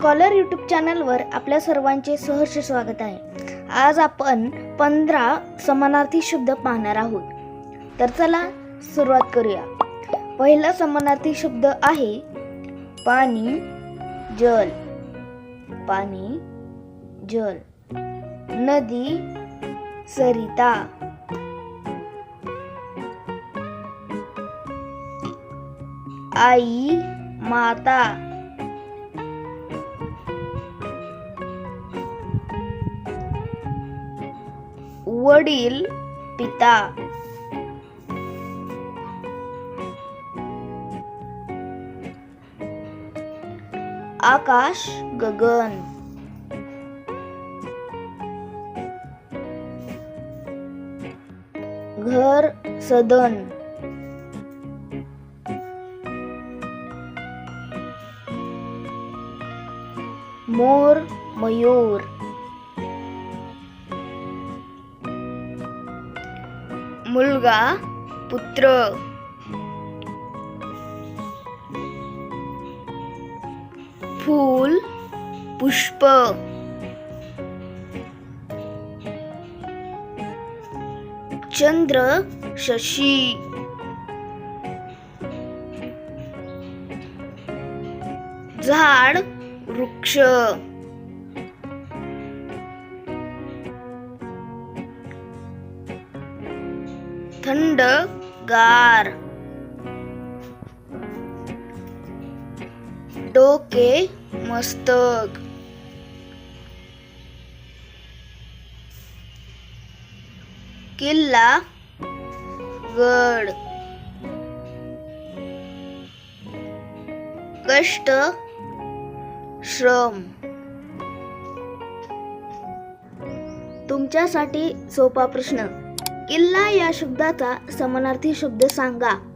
Scholar YouTube चॅनलवर आपल्या सर्वांचे सहर्ष स्वागत आहे. आज आपण पंधरा समानार्थी शब्द पाहणार आहोत. तर चला सुरुवात करूया. पहिला समानार्थी शब्द आहे पाणी जल. पाणी जल. नदी सरिता. आई माता. वडील पिता. आकाश गगन. घर सदन. मोर मयूर. मुलगा पुत्र. फूल पुष्प. चंद्र शशी. झाड वृक्ष. थंड गार. डोके मस्तक. किल्ला गड. कष्ट श्रम. तुमच्यासाठी सोपा प्रश्न. किल्ला या शब्दाचा समानार्थी शब्द सांगा.